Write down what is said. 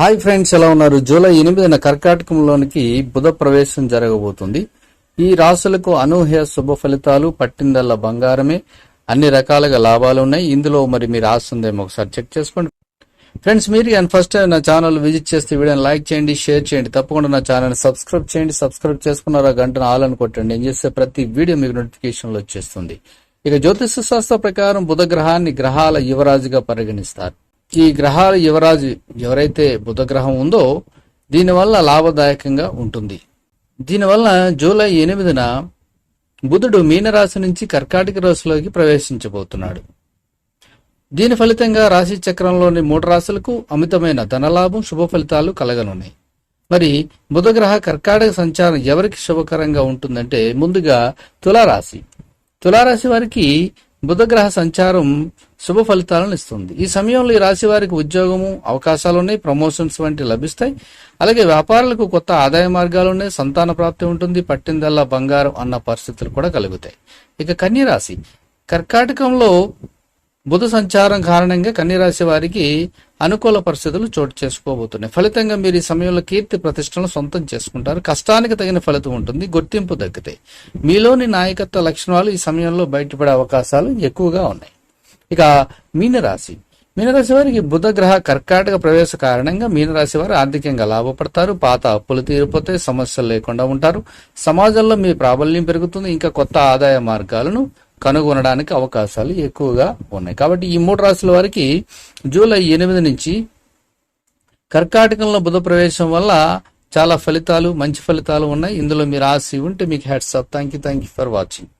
Hi friends ఎలా ఉన్నారు? July ఎనిమిదిన కర్కాటకంలోనికి బుధ ప్రవేశం జరగబోతుంది. ఈ రాసులకు అనూహ్య శుభ ఫలితాలు పట్టిందల్ల బంగారమే అన్ని రకాలుగా లాభాలు ఉన్నాయి. ఇందులో మరి మీరు రాస్తుందేమో ఒకసారి చెక్ చేసుకోండి. ఫ్రెండ్స్ మీరు కానీ ఫస్ట్ టైం నా ఛానల్ విజిట్ చేస్తే వీడియోని లైక్ చేయండి షేర్ చేయండి. తప్పకుండా నా ఛానల్ సబ్స్క్రైబ్ చేయండి. సబ్స్క్రైబ్ చేసుకున్నారా గంటను ఆల్ అని కొట్టండి. నేను చేసే ప్రతి వీడియో మీకు నోటిఫికేషన్లో వచ్చేస్తుంది. ఇక జ్యోతిష శాస్త్ర ప్రకారం బుధ గ్రహాన్ని గ్రహాల యువరాజుగా పరిగణిస్తారు. ఈ గ్రహాల యువరాజు ఎవరైతే బుధ గ్రహం ఉందో దీనివల్ల లాభదాయకంగా ఉంటుంది. దీనివల్ల జూలై ఎనిమిదిన బుధుడు మీనరాశి నుంచి కర్కాటక రాశిలోకి ప్రవేశించబోతున్నాడు. దీని ఫలితంగా రాశి చక్రంలోని మూడు రాశులకు అమితమైన ధనలాభం శుభ ఫలితాలు కలగనున్నాయి. మరి బుధగ్రహ కర్కాటక సంచారం ఎవరికి శుభకరంగా ఉంటుందంటే ముందుగా తులారాశి. తులారాశి వారికి బుధగ్రహ సంచారం శుభ ఫలితాలను ఇస్తుంది. ఈ సమయంలో ఈ రాశి వారికి ఉద్యోగము అవకాశాలు ఉన్నాయి ప్రమోషన్స్ వంటి లభిస్తాయి. అలాగే వ్యాపారులకు కొత్త ఆదాయ మార్గాలు ఉన్నాయి సంతాన ప్రాప్తి ఉంటుంది పట్టిందల్లా బంగారం అన్న పరిస్థితులు కూడా కలుగుతాయి. ఇక కన్యరాశి. కర్కాటకంలో బుధ సంచారం కారణంగా కన్యరాశి వారికి అనుకూల పరిస్థితులు చోటు చేసుకోబోతున్నాయి. ఫలితంగా మీరు ఈ సమయంలో కీర్తి ప్రతిష్టలను సొంతం చేసుకుంటారు. కష్టానికి తగిన ఫలితం ఉంటుంది. గుర్తింపు దక్కుతాయి మీలోని నాయకత్వ లక్షణాలు ఈ సమయంలో బయటపడే అవకాశాలు ఎక్కువగా ఉన్నాయి. ఇక మీనరాశి. మీనరాశి వారికి బుధ గ్రహ కర్కాటక ప్రవేశ కారణంగా మీనరాశి వారు ఆర్థికంగా లాభపడతారు. పాత అప్పులు తీరిపోతే సమస్యలు లేకుండా ఉంటారు. సమాజంలో మీ ప్రాబల్యం పెరుగుతుంది. ఇంకా కొత్త ఆదాయ మార్గాలను కనుగొనడానికి అవకాశాలు ఎక్కువగా ఉన్నాయి. కాబట్టి ఈ మూడు రాశుల వారికి జూలై ఎనిమిది నుంచి కర్కాటకంలో బుధ ప్రవేశం వల్ల చాలా ఫలితాలు మంచి ఫలితాలు ఉన్నాయి. ఇందులో మీరు ఆశ ఉంటే మీకు hats up thank you thank you for watching